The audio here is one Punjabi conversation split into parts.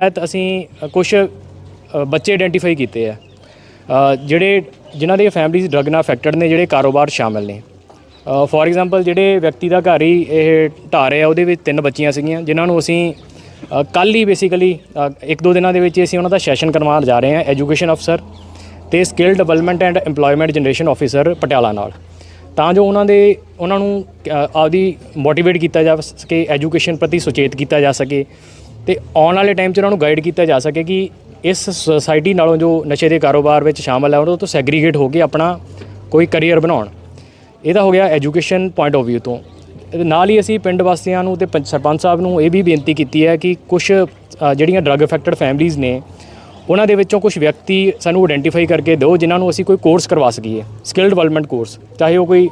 ਤਹਿਤ ਅਸੀਂ ਕੁਝ ਬੱਚੇ ਆਇਡੈਂਟੀਫਾਈ ਕੀਤੇ ਆ। ਜਿਹੜੇ, ਜਿਨ੍ਹਾਂ ਦੀਆਂ ਫੈਮਿਲੀਜ਼ ਡਰਗ ਨਾਲ ਅਫੈਕਟਡ ਨੇ, ਜਿਹੜੇ ਕਾਰੋਬਾਰ ਸ਼ਾਮਲ ਨੇ। ਫੋਰ ਐਗਜ਼ਾਮਪਲ ਜਿਹੜੇ ਵਿਅਕਤੀ ਦਾ ਘਰ ਹੀ ਇਹ ਢਾਹ ਆ ਉਹਦੇ ਵਿੱਚ ਤਿੰਨ ਬੱਚੀਆਂ ਸੀਗੀਆਂ, ਜਿਨ੍ਹਾਂ ਨੂੰ ਅਸੀਂ ਕੱਲ ਹੀ ਬੇਸਿਕਲੀ ਇੱਕ ਦੋ ਦਿਨਾਂ ਦੇ ਵਿੱਚ ਹੀ ਅਸੀਂ ਉਹਨਾਂ ਦਾ ਸੈਸ਼ਨ ਕਰਵਾਉਣ ਜਾ ਰਹੇ ਹਾਂ ਐਜੂਕੇਸ਼ਨ ਅਫਸਰ ਤੇ skill development and EMPLOYMENT generation officer Patiala ਨਾਲ। ਤਾਂ ਜੋ ਉਹਨਾਂ ਦੇ, ਉਹਨਾਂ ਨੂੰ ਆਪਦੀ ਮੋਟੀਵੇਟ ਕੀਤਾ ਜਾ ਸਕੇ ਐਜੂਕੇਸ਼ਨ ਪ੍ਰਤੀ ਸੁਚੇਤ ਕੀਤਾ ਜਾ ਸਕੇ। ਤੇ ਆਉਣ ਵਾਲੇ ਟਾਈਮ 'ਚ ਉਹਨਾਂ ਨੂੰ ਗਾਈਡ ਕੀਤਾ ਜਾ ਸਕੇ ਕਿ ਇਸ ਸੁਸਾਇਟੀ ਨਾਲੋਂ ਜੋ ਨਸ਼ੇ ਦੇ ਕਾਰੋਬਾਰ ਵਿੱਚ ਸ਼ਾਮਲ ਹੈ ਉਹਨਾਂ ਤੋਂ ਸੈਗਰੀਗੇਟ ਹੋ ਕੇ ਆਪਣਾ ਕੋਈ ਕੈਰੀਅਰ ਬਣਾਉਣ। ਇਹਦਾ ਹੋ ਗਿਆ ਐਜੂਕੇਸ਼ਨ ਪੁਆਇੰਟ ਆਫ View ਤੋਂ। ਇਹਦੇ ਨਾਲ ਹੀ ਅਸੀਂ ਪਿੰਡ ਵਾਸੀਆਂ ਨੂੰ ਤੇ ਪੰਚ- ਸਰਪੰਚ ਸਾਹਿਬ ਨੂੰ ਇਹ ਵੀ ਬੇਨਤੀ ਕੀਤੀ ਹੈ ਕਿ ਕੁਝ ਜਿਹੜੀਆਂ ਡਰੱਗ ਅਫੈਕਟਡ ਫੈਮਲੀਆਂ ਨੇ, ਉਹਨਾਂ ਦੇ ਵਿੱਚੋਂ ਕੁਝ ਵਿਅਕਤੀ ਸਾਨੂੰ ਆਇਡੈਂਟੀਫਾਈ ਕਰਕੇ ਦਿਓ, ਜਿਨ੍ਹਾਂ ਨੂੰ ਅਸੀਂ ਕੋਈ ਕੋਰਸ ਕਰਵਾ ਸਕੀਏ ਸਕਿੱਲ ਡਿਵੈਲਪਮੈਂਟ ਕੋਰਸ ਚਾਹੇ ਉਹ ਕੋਈ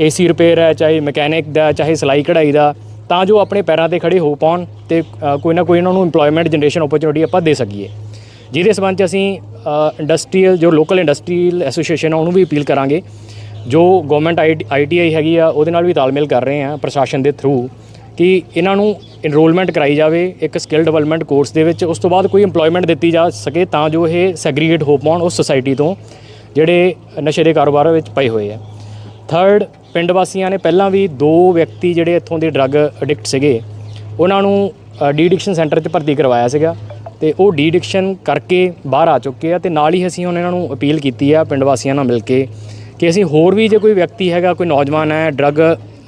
ਏਸੀ ਰਿਪੇਅਰ ਹੈ, ਚਾਹੇ ਮਕੈਨਿਕ ਦਾ, ਚਾਹੇ ਸਿਲਾਈ ਕਢਾਈ ਦਾ। ਤਾਂ ਜੋ ਆਪਣੇ ਪੈਰਾਂ ਤੇ ਖੜੇ ਹੋ ਪਾਉਣ ਤੇ ਕੋਈ ਨਾ ਕੋਈ ਇਹਨਾਂ ਨੂੰ EMPLOYMENT ਜਨਰੇਸ਼ਨ ਓਪਰਚੁਨਿਟੀ ਆਪਾਂ ਦੇ ਸਕੀਏ। ਜਿਹਦੇ ਸਬੰਧ ਚ ਅਸੀਂ ਇੰਡਸਟਰੀਅਲ ਜੋ ਲੋਕਲ ਇੰਡਸਟਰੀਅਲ ਐਸੋਸੀਏਸ਼ਨ ਆ, ਉਹਨੂੰ ਵੀ ਅਪੀਲ ਕਰਾਂਗੇ। ਜੋ ਗਵਰਨਮੈਂਟ ਆਈਟੀਆਈ ਹੈਗੀ ਆ, ਉਹਦੇ ਨਾਲ ਵੀ ਤਾਲਮੇਲ ਕਰ ਰਹੇ ਆ ਪ੍ਰਸ਼ਾਸਨ ਦੇ ਥਰੂ ਕਿ ਇਹਨਾਂ ਨੂੰ ਇਨਰੋਲਮੈਂਟ ਕਰਾਈ ਜਾਵੇ, ਇੱਕ ਸਕਿੱਲ ਡਿਵੈਲਪਮੈਂਟ ਕੋਰਸ ਦੇ ਵਿੱਚ, ਉਸ ਤੋਂ ਬਾਅਦ ਕੋਈ EMPLOYMENT ਦਿੱਤੀ ਜਾ ਸਕੇ ਤਾਂ ਜੋ ਇਹ ਸੈਗਰੀਗੇਟ ਹੋ ਪਾਉਣ ਉਸ ਸੁਸਾਇਟੀ ਤੋਂ, ਜਿਹੜੇ ਨਸ਼ੇ ਦੇ ਕਾਰੋਬਾਰ ਵਿੱਚ ਪਏ ਹੋਏ ਆ। ਥਰਡ ਪਿੰਡ ਵਾਸੀਆਂ ਨੇ ਪਹਿਲਾਂ ਵੀ ਦੋ ਵਿਅਕਤੀ ਜਿਹੜੇ ਇੱਥੋਂ ਦੇ ਡਰੱਗ ਐਡਿਕਟ ਸੀਗੇ, ਉਹਨਾਂ ਨੂੰ ਡੀ ਐਡਿਕਸ਼ਨ ਸੈਂਟਰ 'ਚ ਭਰਤੀ ਕਰਵਾਇਆ ਸੀਗਾ ਤੇ ਉਹ ਡੀ ਐਡਿਕਸ਼ਨ ਕਰਕੇ ਬਾਹਰ ਆ ਚੁੱਕੇ ਆ ਤੇ ਨਾਲ ਹੀ ਅਸੀਂ ਹੁਣ ਇਹਨਾਂ ਨੂੰ ਅਪੀਲ ਕੀਤੀ ਆ ਪਿੰਡ ਵਾਸੀਆਂ ਨਾਲ ਮਿਲ ਕੇ ਕਿ ਅਸੀਂ ਹੋਰ ਵੀ ਜੇ ਕੋਈ ਵਿਅਕਤੀ ਹੈਗਾ, ਕੋਈ ਨੌਜਵਾਨ ਹੈ ਡਰੱਗ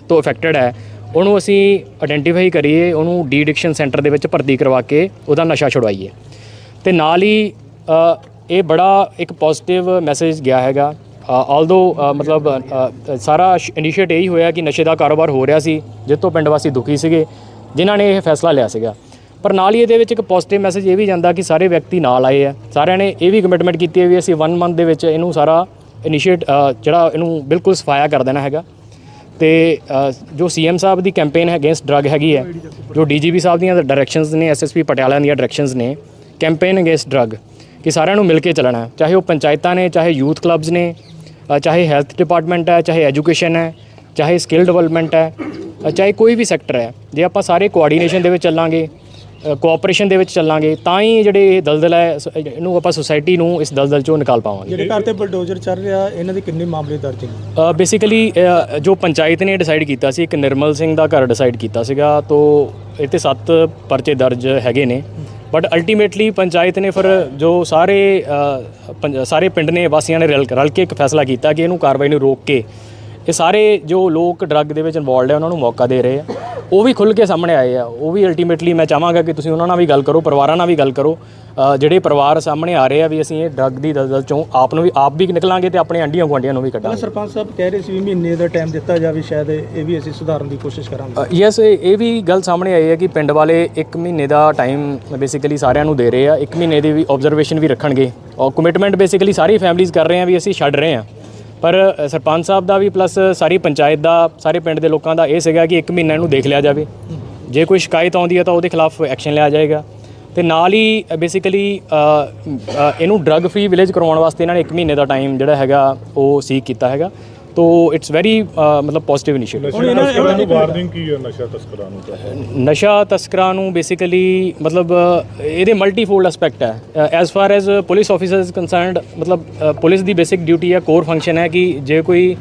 ਤੋਂ ਅਫੈਕਟਡ ਹੈ, ਉਹਨੂੰ ਅਸੀਂ ਆਇਡੈਂਟੀਫਾਈ ਕਰੀਏ, ਉਹਨੂੰ ਡੀ ਐਡਿਕਸ਼ਨ ਸੈਂਟਰ ਦੇ ਵਿੱਚ ਭਰਤੀ ਕਰਵਾ ਕੇ ਉਹਦਾ ਨਸ਼ਾ ਛੁਡਵਾਈਏ। ਤੇ ਨਾਲ ਹੀ ਇਹ ਬੜਾ ਇੱਕ ਪੋਜ਼ਿਟਿਵ ਮੈਸੇਜ ਗਿਆ ਹੈਗਾ ਆਲਦੋ ਮਤਲਬ ਸਾਰਾ ਇਨੀਸ਼ੀਏਟ ਇਹੀ ਹੋਇਆ ਕਿ ਨਸ਼ੇ ਦਾ ਕਾਰੋਬਾਰ ਹੋ ਰਿਹਾ ਸੀ ਜਿਸ ਤੋਂ ਪਿੰਡ ਵਾਸੀ ਦੁਖੀ ਸੀਗੇ ਜਿਨ੍ਹਾਂ ਨੇ ਇਹ ਫੈਸਲਾ ਲਿਆ ਸੀਗਾ। ਪਰ ਨਾਲ ਹੀ ਇਹਦੇ ਵਿੱਚ ਇੱਕ ਪੋਜ਼ਿਟਿਵ ਮੈਸੇਜ ਇਹ ਵੀ ਜਾਂਦਾ ਕਿ ਸਾਰੇ ਵਿਅਕਤੀ ਨਾਲ ਆਏ ਆ। ਸਾਰਿਆਂ ਨੇ ਇਹ ਵੀ ਕਮਿਟਮੈਂਟ ਕੀਤੀ ਹੈ ਵੀ ਅਸੀਂ 1 ਮੰਥ ਦੇ ਵਿੱਚ ਇਹਨੂੰ ਸਾਰਾ ਇਨੀਸ਼ੀਏਟ ਜਿਹੜਾ ਇਹਨੂੰ ਬਿਲਕੁਲ ਸਫਾਇਆ ਕਰ ਦੇਣਾ ਹੈਗਾ। ਤੇ ਅ, ਜੋ ਸੀਐਮ ਸਾਹਿਬ ਦੀ ਕੈਂਪੇਨ ਹੈ ਅਗੇਂਸਟ ਡਰੱਗ ਹੈਗੀ ਹੈ ਜੋ ਡੀਜੀਪੀ ਸਾਹਿਬ ਦੀਆਂ ਡਾਇਰੈਕਸ਼ਨਸ ਨੇ ਐਸਐਸਪੀ ਪਟਿਆਲਾ ਦੀਆਂ ਡਾਇਰੈਕਸ਼ਨਸ ਨੇ ਕੈਂਪੇਨ ਅਗੇਂਸਟ ਡਰੱਗ ਕਿ ਸਾਰਿਆਂ ਨੂੰ ਮਿਲ ਕੇ ਚੱਲਣਾ ਚਾਹੇ ਉਹ ਪੰਚਾਇਤਾਂ ਨੇ ਚਾਹੇ ਯੂਥ ਕਲੱਬਸ ਨੇ ਚਾਹੇ ਹੈਲਥ ਡਿਪਾਰਟਮੈਂਟ ਹੈ ਚਾਹੇ ਐਜੂਕੇਸ਼ਨ ਹੈ ਚਾਹੇ ਸਕਿੱਲ ਡਿਵੈਲਪਮੈਂਟ ਹੈ ਚਾਹੇ ਕੋਈ ਵੀ ਸੈਕਟਰ ਹੈ ਜੇ ਆਪਾਂ ਸਾਰੇ ਕੋਆਰਡੀਨੇਸ਼ਨ ਦੇ ਵਿੱਚ ਚੱਲਾਂਗੇ ਕੋਆਪਰੇਸ਼ਨ ਦੇ ਵਿੱਚ ਚੱਲਾਂਗੇ ਤਾਂ ਹੀ ਜਿਹੜੇ ਇਹ ਦਲਦਲ ਹੈ ਇਹਨੂੰ ਆਪਾਂ ਸੁਸਾਇਟੀ ਨੂੰ ਇਸ ਦਲਦਲ ਚੋਂ ਨਿਕਾਲ ਪਾਵਾਂਗੇ। ਜਿਹੜੇ ਘਰ ਤੇ ਬਲਡੋਜ਼ਰ ਚੱਲ ਰਿਹਾ ਇਹਨਾਂ ਦੇ ਕਿੰਨੇ ਮਾਮਲੇ ਦਰਜ ਨੇ? ਬੇਸਿਕਲੀ ਜੋ ਪੰਚਾਇਤ ਨੇ ਡਿਸਾਈਡ ਕੀਤਾ ਸੀ ਇੱਕ ਨਿਰਮਲ ਸਿੰਘ ਦਾ ਘਰ ਡਿਸਾਈਡ ਕੀਤਾ ਸੀਗਾ ਤੋਂ ਤੇ ਸੱਤ ਪਰਚੇ ਦਰਜ ਹੈਗੇ ਨੇ। ਬਟ ਅਲਟੀਮੇਟਲੀ ਪੰਚਾਇਤ ਨੇ ਫਿਰ ਜੋ ਸਾਰੇ ਪੰਜ- ਸਾਰੇ ਪਿੰਡ ਨੇ, ਵਾਸੀਆਂ ਨੇ ਰਲ ਰਲ ਕੇ ਇੱਕ ਫੈਸਲਾ ਕੀਤਾ ਕਿ ਇਹਨੂੰ ਕਾਰਵਾਈ ਨੂੰ ਰੋਕ ਕੇ ਇਹ ਸਾਰੇ ਜੋ ਲੋਕ ਡਰੱਗ ਦੇ ਵਿੱਚ ਇਨਵੋਲਡ ਹੈ ਉਹਨਾਂ ਨੂੰ ਮੌਕਾ ਦੇ ਰਹੇ ਆ। ਉਹ ਵੀ ਖੁੱਲ ਕੇ ਸਾਹਮਣੇ ਆਏ ਆ। ਉਹ ਵੀ ਅਲਟੀਮੇਟਲੀ ਮੈਂ ਚਾਹਾਂਗਾ ਕਿ ਤੁਸੀਂ ਉਹਨਾਂ ਨਾਲ ਵੀ ਗੱਲ ਕਰੋ, ਪਰਿਵਾਰਾਂ ਨਾਲ ਵੀ ਗੱਲ ਕਰੋ। ਜਿਹੜੇ ਪਰਿਵਾਰ ਸਾਹਮਣੇ ਆ ਰਹੇ ਆ ਵੀ ਅਸੀਂ ਇਹ ਡਰੱਗ ਦੀ ਦਲਦਲ ਚੋਂ ਆਪ ਨੂੰ ਵੀ ਆਪ ਵੀ ਨਿਕਲਾਂਗੇ ਤੇ ਆਪਣੇ ਆਂਡੀਆਂ ਗੁਆਂਢੀਆਂ ਨੂੰ ਵੀ ਕੱਢਾਂਗੇ। ਸਰਪੰਚ ਸਾਹਿਬ ਕਹਿ ਰਹੇ ਸੀ ਵੀ ਮਹੀਨੇ ਦਾ ਟਾਈਮ ਦਿੱਤਾ ਜਾਵੇ ਸ਼ਾਇਦ ਇਹ ਵੀ ਅਸੀਂ ਸੁਧਾਰਨ ਦੀ ਕੋਸ਼ਿਸ਼ ਕਰਾਂਗੇ। ਯੈਸ ਇਹ ਵੀ ਗੱਲ ਸਾਹਮਣੇ ਆਈ ਹੈ ਕਿ ਪਿੰਡ ਵਾਲੇ 1 ਮਹੀਨੇ ਦਾ ਟਾਈਮ ਬੇਸਿਕਲੀ ਸਾਰਿਆਂ ਨੂੰ ਦੇ ਰਹੇ ਆ 1 ਮਹੀਨੇ ਦੀ ਵੀ ਆਬਜ਼ਰਵੇਸ਼ਨ ਵੀ ਰੱਖਣਗੇ। ਔਰ ਕਮਿਟਮੈਂਟ ਬੇਸਿਕਲੀ ਸਾਰੀ ਫੈਮਲੀਜ਼ ਕਰ ਰਹੇ ਆ ਵੀ ਅਸੀਂ ਛੱਡ ਰਹੇ ਆ। ਪਰ ਸਰਪੰਚ ਸਾਹਿਬ ਦਾ ਵੀ ਪਲੱਸ ਸਾਰੀ ਪੰਚਾਇਤ ਦਾ ਸਾਰੇ ਪਿੰਡ ਦੇ ਲੋਕਾਂ ਦਾ ਇਹ ਸੀਗਾ ਕਿ 1 ਮਹੀਨਾ ਇਹਨੂੰ ਦੇਖ ਲਿਆ ਜਾਵੇ। ਜੇ ਕੋਈ ਸ਼ਿਕਾਇਤ ਆਉਂਦੀ ਹੈ ਤਾਂ ਉਹਦੇ ਖਿਲਾਫ ਐਕਸ਼ਨ ਲਿਆ ਜਾਏਗਾ। ਤੇ ਨਾਲ ਹੀ ਬੇਸਿਕਲੀ ਇਹਨੂੰ ਡਰੱਗ ਫ੍ਰੀ ਵਿਲੇਜ ਕਰਵਾਉਣ ਵਾਸਤੇ ਇਹਨਾਂ ਨੇ 1 ਮਹੀਨੇ ਦਾ ਟਾਈਮ ਜਿਹੜਾ ਹੈਗਾ ਉਹ ਸੀਕ ਕੀਤਾ ਹੈਗਾ। ਤੋ ਇਟਸ ਵੈਰੀ ਮਤਲਬ ਪੋਜ਼ਿਟਿਵ ਇਨੀਸ਼ੀਏਟਿਵ ਨਸ਼ਾ ਤਸਕਰਾਂ ਨੂੰ ਵਾਰਨਿੰਗ ਕੀ ਹੈ ਨਸ਼ਾ ਤਸਕਰਾਂ ਨੂੰ? ਤਾਂ ਨਸ਼ਾ ਤਸਕਰਾਂ ਨੂੰ ਬੇਸਿਕਲੀ ਮਤਲਬ ਇਹਦੇ ਮਲਟੀਫੋਲਡ ਐਸਪੈਕਟ ਹੈ। As far as police officers concerned ਮਤਲਬ ਪੁਲਿਸ ਦੀ ਬੇਸਿਕ ਡਿਊਟੀ ਹੈ ਕੋਰ ਫੰਕਸ਼ਨ ਹੈ ਕਿ ਜੇ ਕੋਈ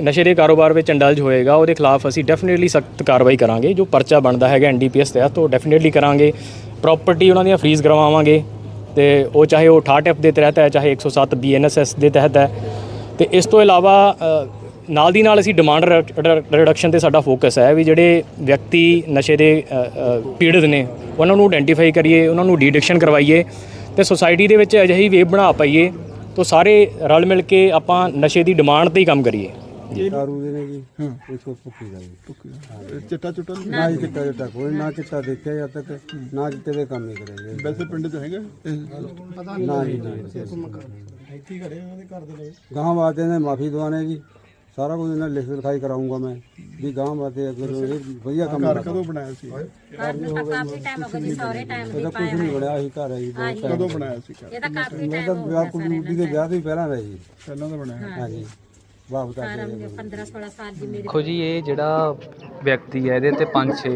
ਨਸ਼ੇ ਦੇ ਕਾਰੋਬਾਰ ਵਿੱਚ ਇੰਡਲਜ ਹੋਏਗਾ, ਉਹਦੇ ਖਿਲਾਫ ਅਸੀਂ ਡੈਫੀਨਿਟਲੀ ਸਖਤ ਕਾਰਵਾਈ ਕਰਾਂਗੇ, ਜੋ ਪਰਚਾ ਬਣਦਾ ਹੈਗਾ ਐਨਡੀਪੀਐਸ ਤਹਿਤ, ਉਹ ਡੈਫੀਨਿਟਲੀ ਕਰਾਂਗੇ। ਪ੍ਰਾਪਰਟੀ ਉਹਨਾਂ ਦੀਆਂ ਫਰੀਜ਼ ਕਰਵਾਵਾਂਗੇ, ਤੇ ਉਹ ਚਾਹੇ ਉਹ 68 ਐਫ ਦੇ ਤਹਿਤ ਹੈ, ਚਾਹੇ 107 ਬੀਐਨਐਸਐਸ ਦੇ ਤਹਿਤ ਹੈ। ਤੇ ਇਸ ਤੋਂ ਇਲਾਵਾ ਨਾਲ ਦੀ ਨਾਲ ਅਸੀਂ ਡਿਮਾਂਡ ਰਿਡਕਸ਼ਨ ਤੇ ਸਾਡਾ ਫੋਕਸ ਹੈ, ਵੀ ਜਿਹੜੇ ਵਿਅਕਤੀ ਨਸ਼ੇ ਦੇ ਪੀੜਤ ਨੇ, ਉਹਨਾਂ ਨੂੰ ਆਇਡੈਂਟੀਫਾਈ ਕਰੀਏ, ਉਹਨਾਂ ਨੂੰ ਡੀਡਿਕਸ਼ਨ ਕਰਵਾਈਏ, ਤੇ ਸੁਸਾਇਟੀ ਦੇ ਵਿੱਚ ਅਜਿਹੀ ਵੇਵ ਬਣਾ ਪਾਈਏ, ਤਾਂ ਸਾਰੇ ਰਲ ਮਿਲ ਕੇ ਆਪਾਂ ਨਸ਼ੇ ਦੀ ਡਿਮਾਂਡ ਤੇ ਹੀ ਕੰਮ ਕਰੀਏ। दारू देने की इसको पुक्की जाएगी ਚਿੱਟਾ ਚੁੱਟਾ ना ही चिट्टा चिट्टा कोई ना चिट्टा देखा जाता थे ना चिट्टे के काम नहीं करेंगे ਵੈਸੇ ਪਿੰਡ 'ਚ ਹੈਗਾ ना ही गाँव आते हैं माफी दवाने की सारा कुछ इन्हें लिख लिखाई कराऊंगा मैं भी गाँव आते अगर ये बढ़िया काम ਘਰ ਕਦੋਂ ਬਣਾਇਆ ਸੀ ਘਰ ਨੂੰ ਤਾਂ ਕਾਫੀ ਟਾਈਮ ਹੋ ਗਿਆ ਜੀ ਸਹੁਰੇ ਟਾਈਮ ਵੀ ਇਹਦਾ ਕੁਝ ਨਹੀਂ ਬਣਿਆ ਹੀ ਘਰ ਹੈ ਜੀ ਬਹੁਤ ਕਦੋਂ ਬਣਾਇਆ ਸੀ ਘਰ ਇਹ ਤਾਂ ਕਾਫੀ ਮੈਂ ਟਾਈਮ ਤਾਂ ਹੋ ਵਿਆਹ ਗਿਆ ਕੁੜੀ ਕੁੜੀ ਦੇ ਵਿਆਹ ਤੋਂ ਹੀ ਪਹਿਲਾਂ ਦਾ ਜੀ ਪਹਿਲਾਂ ਤਾਂ ਬਣਾਇਆ ਹਾਂਜੀ ਵਾਹ ਬਤਾ ਸਾਰਾ 15 16 ਸਾਲ ਦੀ ਮੇਰੀ ਦੇਖੋ ਜੀ ਇਹ ਜਿਹੜਾ ਵਿਅਕਤੀ ਹੈ ਇਹਦੇ ਤੇ 5-6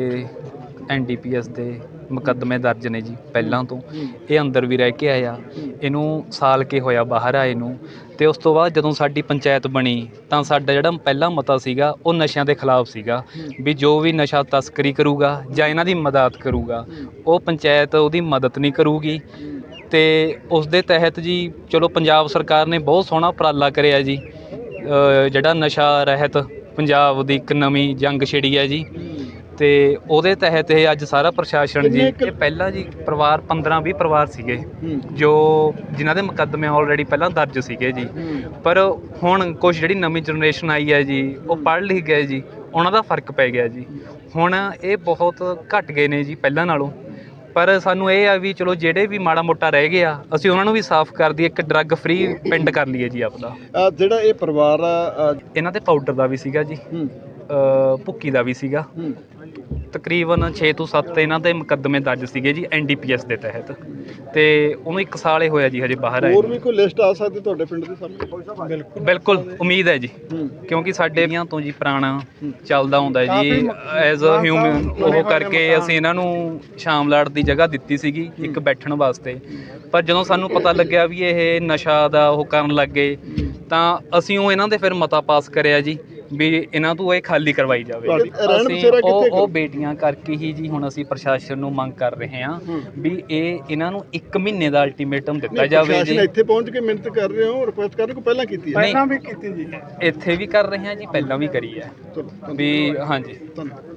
ਐਨਡੀਪੀਐਸ ਦੇ ਮੁਕੱਦਮੇ ਦਰਜ ਨੇ ਜੀ ਪਹਿਲਾਂ ਤੋਂ। ਇਹ ਅੰਦਰ ਵੀ ਰਹਿ ਕੇ ਆਇਆ। ਇਹਨੂੰ ਸਾਲ ਕੇ ਹੋਇਆ ਬਾਹਰ ਆਏ ਨੂੰ। ਤੇ ਉਸ ਤੋਂ ਬਾਅਦ ਜਦੋਂ ਸਾਡੀ ਪੰਚਾਇਤ ਬਣੀ ਤਾਂ ਸਾਡਾ ਜਿਹੜਾ ਪਹਿਲਾ ਮਤਾ ਸੀਗਾ ਉਹ ਨਸ਼ਿਆਂ ਦੇ ਖਿਲਾਫ ਸੀਗਾ। ਵੀ ਜੋ ਵੀ ਨਸ਼ਾ ਤਸਕਰੀ ਕਰੂਗਾ ਜਾਂ ਇਹਨਾਂ ਦੀ ਮਦਦ ਕਰੂਗਾ ਉਹ ਪੰਚਾਇਤ ਉਹਦੀ ਮਦਦ ਨਹੀਂ ਕਰੂਗੀ। ਤੇ ਉਸ ਦੇ ਤਹਿਤ ਜੀ ਚਲੋ ਪੰਜਾਬ ਸਰਕਾਰ ਨੇ ਬਹੁਤ ਸੋਹਣਾ ਉਪਰਾਲਾ ਕਰਿਆ ਜੀ। ਜਿਹੜਾ ਨਸ਼ਾ ਰਹਿਤ ਪੰਜਾਬ ਦੀ ਇੱਕ ਨਵੀਂ ਜੰਗ ਛਿੜੀ ਹੈ ਜੀ। ਤੇ ਉਹਦੇ ਤਹਿਤ ਇਹ ਅੱਜ ਸਾਰਾ ਪ੍ਰਸ਼ਾਸਨ ਜੀ ਇਹ ਪਹਿਲਾਂ ਜੀ ਪਰਿਵਾਰ 15 20 ਪਰਿਵਾਰ ਸੀਗੇ ਜੋ ਜਿਨ੍ਹਾਂ ਦੇ ਮੁਕੱਦਮੇ ਆਲਰੇਡੀ ਪਹਿਲਾਂ ਦਰਜ ਸੀਗੇ ਜੀ। ਪਰ ਹੁਣ ਕੁਝ ਜਿਹੜੀ ਨਵੀਂ ਜਨਰੇਸ਼ਨ ਆਈ ਹੈ ਜੀ ਉਹ ਪੜ੍ਹ ਲਿਖ ਗਏ ਜੀ ਉਹਨਾਂ ਦਾ ਫ਼ਰਕ ਪੈ ਗਿਆ ਜੀ। ਹੁਣ ਇਹ ਬਹੁਤ ਘਟ ਗਏ ਨੇ ਜੀ ਪਹਿਲਾਂ ਨਾਲੋਂ। ਪਰ ਸਾਨੂੰ ਇਹ ਆ ਵੀ ਚਲੋ ਜਿਹੜੇ ਵੀ ਮਾੜਾ ਮੋਟਾ ਰਹਿ ਗਿਆ ਅਸੀਂ ਉਹਨਾਂ ਨੂੰ ਵੀ ਸਾਫ਼ ਕਰ ਦਈਏ ਇੱਕ ਡਰੱਗ ਫ੍ਰੀ ਪਿੰਡ ਕਰ ਲਈਏ ਜੀ ਆਪਦਾ। ਅਹ ਜਿਹੜਾ ਇਹ ਪਰਿਵਾਰ ਆ ਅਹ, ਇਹਨਾਂ ਤੇ ਪਾਊਡਰ ਦਾ ਵੀ ਸੀਗਾ ਜੀ ਹੂੰ। ਭੁੱਕੀ ਦਾ ਵੀ ਸੀਗਾ। ਹੂੰ। ਤਕਰੀਬਨ 6 ਤੋਂ 7 ਇਹਨਾਂ ਦੇ ਮੁਕੱਦਮੇ ਦਰਜ ਸੀਗੇ ਜੀ ਐਨਡੀਪੀਐਸ ਦੇ ਤਹਿਤ। ਤੇ ਉਹਨੂੰ 1 ਸਾਲ ਹੀ ਹੋਇਆ ਜੀ ਹਜੇ ਬਾਹਰ ਆਏ ਹੋਰ। ਵੀ ਕੋਈ ਲਿਸਟ ਆ ਸਕਦੀ ਤੁਹਾਡੇ ਪਿੰਡ ਦੇ ਸਾਹਮਣੇ? ਬਿਲਕੁਲ। ਉਮੀਦ ਹੈ ਜੀ। ਕਿਉਂਕਿ ਸਾਡੇ ਵੀਆਂ ਤੋਂ ਜੀ ਪੁਰਾਣਾ ਚੱਲਦਾ ਹੁੰਦਾ ਜੀ ਐਜ਼ ਅ ਹਿਊਮਨ ਉਹ ਕਰਕੇ ਅਸੀਂ ਇਹਨਾਂ ਨੂੰ ਸ਼ਾਮਲਾਟ ਦੀ ਜਗ੍ਹਾ ਦਿੱਤੀ ਸੀਗੀ ਇੱਕ ਬੈਠਣ ਵਾਸਤੇ। ਪਰ ਜਦੋਂ ਸਾਨੂੰ ਪਤਾ ਲੱਗਿਆ ਵੀ ਇਹ ਨਸ਼ਾ ਦਾ ਉਹ ਕਰਨ ਲੱਗੇ ਤਾਂ ਅਸੀਂ ਉਹ ਇਹਨਾਂ ਦੇ ਫਿਰ ਮਤਾ ਪਾਸ ਕਰਿਆ ਜੀ। ਵੀ ਇਹਨਾਂ ਤੋਂ ਇਹ ਖਾਲੀ ਕਰਵਾਈ ਜਾਵੇ। ਅਸੀਂ ਉਹ ਉਹ ਬੇਟੀਆਂ ਕਰਕੇ ਹੀ ਜੀ ਹੁਣ ਅਸੀਂ ਪ੍ਰਸ਼ਾਸਨ ਨੂੰ ਮੰਗ ਕਰ ਰਹੇ ਹਾਂ ਵੀ ਇਹ ਇਹਨਾਂ ਨੂੰ 1 ਮਹੀਨੇ ਦਾ ਅਲਟੀਮੇਟਮ ਦਿੱਤਾ ਜਾਵੇ ਜੀ। ਇੱਥੇ ਪਹੁੰਚ ਕੇ ਮਿਹਨਤ ਕਰ ਰਹੇ ਹੋ ਰਿਕੁਐਸਟ ਕਰ ਰਹੇ ਕਿ ਪਹਿਲਾਂ ਕੀਤੀ ਹੈ? ਨਹੀਂ ਇੱਥੇ ਵੀ ਕਰ ਰਹੇ ਹਾਂ ਜੀ ਪਹਿਲਾਂ ਵੀ ਕਰੀ ਹੈ। ਵੀ ਹਾਂਜੀ। ਧੰਨਵਾਦ।